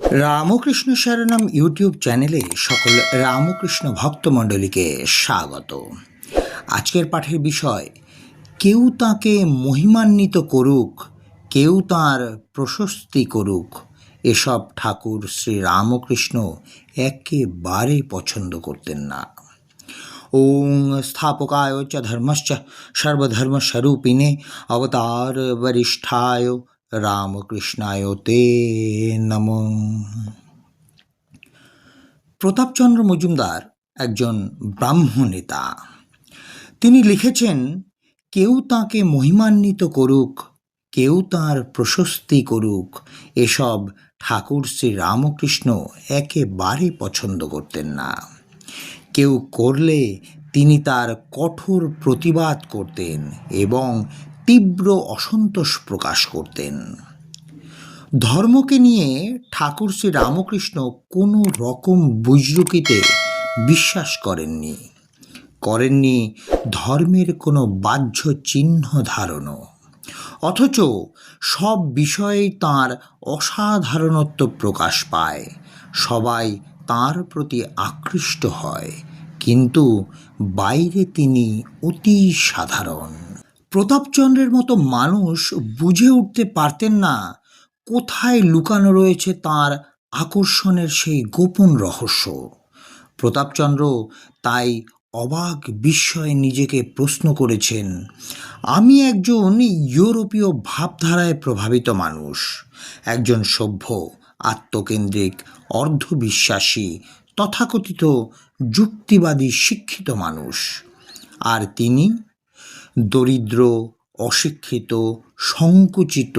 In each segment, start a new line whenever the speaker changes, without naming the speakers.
Ramakrishna শরণম YouTube চ্যানেলে সকল রামকৃষ্ণ ভক্তমণ্ডলীকে স্বাগত। আজকের পাঠের বিষয়, কেউ তাকে মহিমান্বিত করুক, কেউ তার প্রশস্তি করুক, এসব ঠাকুর শ্রী রামকৃষ্ণ একেবারে পছন্দ করতেন না। ওং স্থাপকায় চ ধর্মশ্চ সর্বধর্মস্বরূপিণে, অবতার বরিষ্ঠায় রামকৃষ্ণায় তে নম। প্রতাপচন্দ্র মজুমদার একজন ব্রাহ্ম নেতা তিনি লিখেছেন, কেউ তাকে মহিমান্বিত করুক, কেউ তার প্রশস্তি করুক, এসব ঠাকুর শ্রী রামকৃষ্ণ একেবারে পছন্দ করতেন না। কেউ করলে তিনি তার কঠোর প্রতিবাদ করতেন এবং তীব্র অসন্তোষ প্রকাশ করতেন। ধর্মকে নিয়ে ঠাকুর শ্রী রামকৃষ্ণ কোনো রকম বুজরুকিতে বিশ্বাস করেননি। করেননি ধর্মের কোনো বাহ্য চিহ্ন ধারণও। অথচ সব বিষয়েই তার অসাধারণত্ব প্রকাশ পায়। সবাই তার প্রতি আকৃষ্ট হয়। কিন্তু বাইরে তিনি অতি সাধারণ। প্রতাপচন্দ্রের মতো মানুষ বুঝে উঠতে পারতেন না কোথায় লুকানো রয়েছে তার আকর্ষণের সেই গোপন রহস্য। প্রতাপচন্দ্র তাই অবাক বিস্ময়ে নিজেকে প্রশ্ন করেছেন, আমি একজন ইউরোপীয় ভাবধারায় প্রভাবিত মানুষ, একজন সভ্য, আত্মকেন্দ্রিক, অর্ধবিশ্বাসী, তথাকথিত যুক্তিবাদী শিক্ষিত মানুষ। আর তিনি দরিদ্র, অশিক্ষিত, সংকুচিত,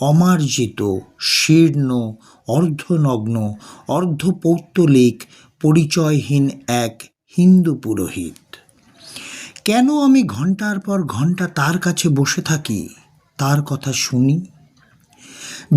অমার্জিত, শীর্ণ, অর্ধনগ্ন, অর্ধপৌত্তলিক, পরিচয়হীন এক হিন্দু পুরোহিত। কেন আমি ঘণ্টার পর ঘণ্টা তার কাছে বসে থাকি? তার কথা শুনি।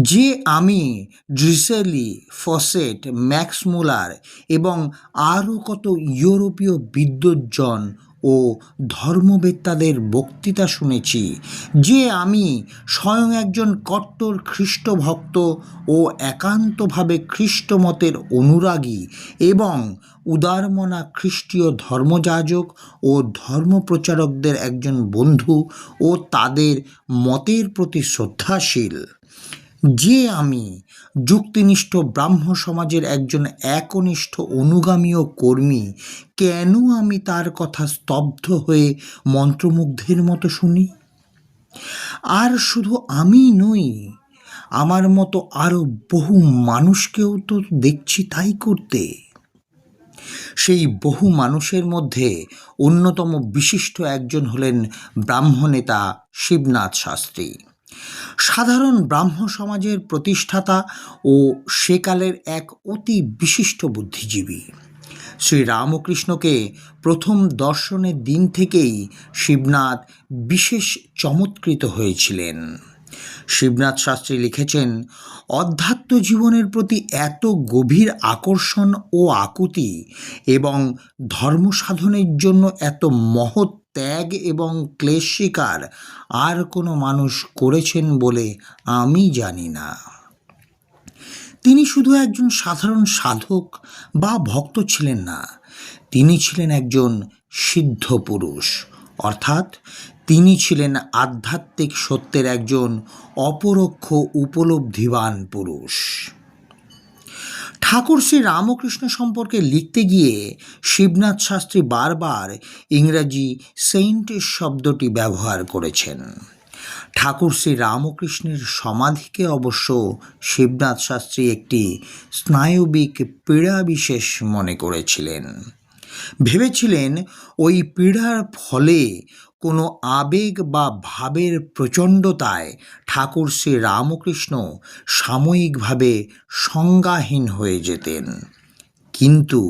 যে আমি ড্রিসেলি, ফসেট, ম্যাক্স মুলার এবং আরও কত ইউরোপীয় বিদ্বজ্জন ও ধর্মবেত্তাদের বক্তৃতা শুনেছি যে আমি স্বয়ং একজন কট্টর খ্রিস্ট ভক্ত ও একান্তভাবে খ্রিস্ট মতের অনুরাগী এবং উদারমনা খ্রিস্টীয় ধর্মযাজক ও ধর্মপ্রচারকদের একজন বন্ধু ও তাদের মতের প্রতি শ্রদ্ধাশীল। যে আমি যুক্তিনিষ্ঠ ব্রাহ্ম সমাজের একজন একনিষ্ঠ অনুগামী ও কর্মী, কেন আমি তার কথা স্তব্ধ হয়ে মন্ত্রমুগ্ধের মতো শুনি? আর শুধু আমি নই, আমার মতো আরও বহু মানুষকেও তো দেখছি তাই করতে। সেই বহু মানুষের মধ্যে অন্যতম বিশিষ্ট একজন হলেন ব্রাহ্মনেতা শিবনাথ শাস্ত্রী। সাধারণ ব্রাহ্ম সমাজের প্রতিষ্ঠাতা ও সেকালের এক অতি বিশিষ্ট বুদ্ধিজীবী। শ্রী রামকৃষ্ণকে প্রথম দর্শনের দিন থেকেই শিবনাথ বিশেষ চমৎকৃত হয়েছিলেন। শিবনাথ শাস্ত্রী লিখেছেন, অধ্যাত্ম জীবনের প্রতি এত গভীর আকর্ষণ ও আকুতি এবং ধর্ম সাধনের জন্য এত মহৎ ত্যাগ এবং ক্লেশ স্বীকার আর কোনো মানুষ করেছেন বলে আমি জানি না। তিনি শুধু একজন সাধারণ সাধক বা ভক্ত ছিলেন না, তিনি ছিলেন একজন সিদ্ধ পুরুষ। অর্থাৎ তিনি ছিলেন আধ্যাত্মিক সত্যের একজন অপরোক্ষ উপলব্ধিবান পুরুষ। ঠাকুর শ্রী রামকৃষ্ণ সম্পর্কে লিখতে গিয়ে শিবনাথ শাস্ত্রী বারবার ইংরাজি সেন্ট শব্দটি ব্যবহার করেছেন। ঠাকুর শ্রী রামকৃষ্ণের সমাধিকে অবশ্য শিবনাথ শাস্ত্রী একটি স্নায়বিক পীড়া বিশেষ মনে করেছিলেন। ভেবেছিলেন ওই পীড়ার ফলে কোনো আবেগ বা ভাবের প্রচণ্ডতায় ঠাকুর শ্রী রামকৃষ্ণ সাময়িকভাবে সংজ্ঞাহীন হয়ে যেতেন। কিন্তু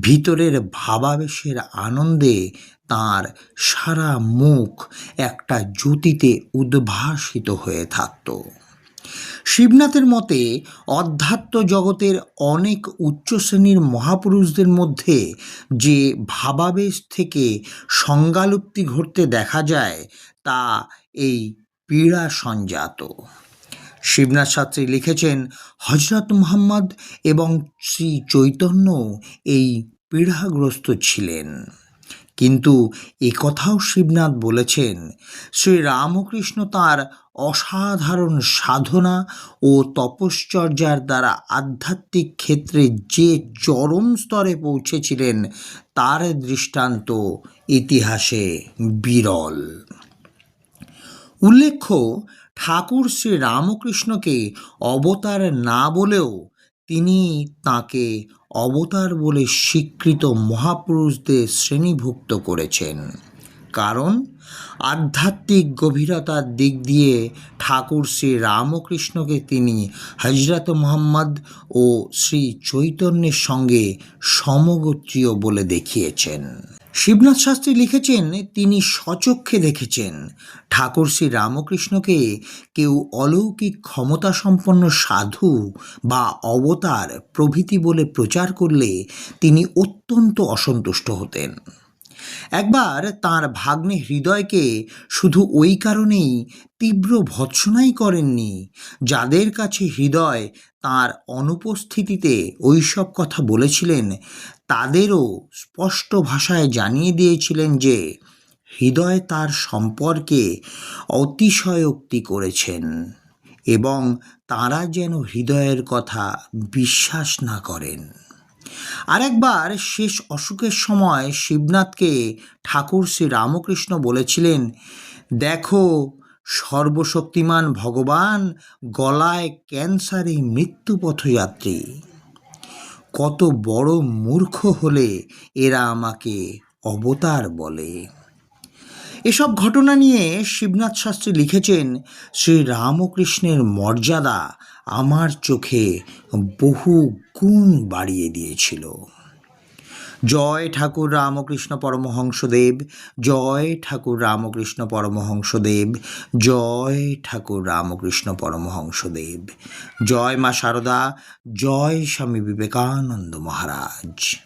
ভিতরের ভাবাবেশের আনন্দে তার সারা মুখ একটা জ্যোতিতে উদ্ভাসিত হয়ে থাকত। শিবনাথের মতে, অধ্যাত্ম জগতের অনেক উচ্চ শ্রেণির মহাপুরুষদের মধ্যে যে ভাবাবেশ থেকে সংজ্ঞালুপ্তি ঘটতে দেখা যায়, তা এই পীড়া সঞ্জাত। শিবনাথ শাস্ত্রী লিখেছেন, হজরত মুহাম্মদ এবং শ্রী চৈতন্য এই পীড়াগ্রস্ত ছিলেন। কিন্তু কথাও শিবনাথ বলেছেন শ্রী রামকৃষ্ণ তার অসাধারণ সাধনা ও তপশ্চর্যার দ্বারা আধ্যাত্মিক ক্ষেত্রে যে চরম স্তরে পৌঁছেছিলেন, তার দৃষ্টান্ত ইতিহাসে বিরল। উল্লেখ্য, ঠাকুর শ্রী রামকৃষ্ণকে অবতার না বলেও তিনি তাকে অবতার বলে স্বীকৃত মহাপুরুষদের শ্রেণীভুক্ত করেছেন। কারণ, আধ্যাত্মিক গভীরতার দিক দিয়ে ঠাকুর শ্রী রামকৃষ্ণকে তিনি হজরত মোহাম্মদ ও শ্রী চৈতন্যের সঙ্গে সমগোত্রীয় বলে দেখিয়েছেন। শিবনাথ শাস্ত্রী লিখেছেন, তিনি সচক্ষে দেখেছেন। ঠাকুর শ্রী রামকৃষ্ণকে কেউ অলৌকিক ক্ষমতা সম্পন্ন সাধু বা অবতার প্রভৃতি বলে প্রচার করলে তিনি অত্যন্ত অসন্তুষ্ট হতেন। একবার তার ভাগ্নে হৃদয়কে শুধু ওই কারণেই তীব্র ভৎসনাই করেননি, যাদের কাছে হৃদয় তার অনুপস্থিতিতে ওইসব কথা বলেছিলেন, তাদেরও স্পষ্ট ভাষায় জানিয়ে দিয়েছিলেন যে হৃদয় তার সম্পর্কে অতিশয়োক্তি করেছেন এবং তারা যেন হৃদয়ের কথা বিশ্বাস না করেন। আরেকবার শেষ অসুখের সময় শিবনাথকে ঠাকুর শ্রী রামকৃষ্ণ বলেছিলেন, দেখো, সর্বশক্তিমান ভগবান গলায় ক্যান্সারে মৃত্যু পথযাত্রী। কত বড় মূর্খ হলে এরা আমাকে অবতার বলে। এসব ঘটনা নিয়ে শিবনাথ শাস্ত্রী লিখেছেন শ্রী রামকৃষ্ণের মর্যাদা আমার চোখে বহু গুণ বাড়িয়ে দিয়েছিল। জয় ঠাকুর রামকৃষ্ণ পরমহংসদেব, জয় ঠাকুর রামকৃষ্ণ পরমহংসদেব, জয় ঠাকুর রামকৃষ্ণ পরমহংসদেব। জয় মা শারদা জয় স্বামী বিবেকানন্দ মহারাজ।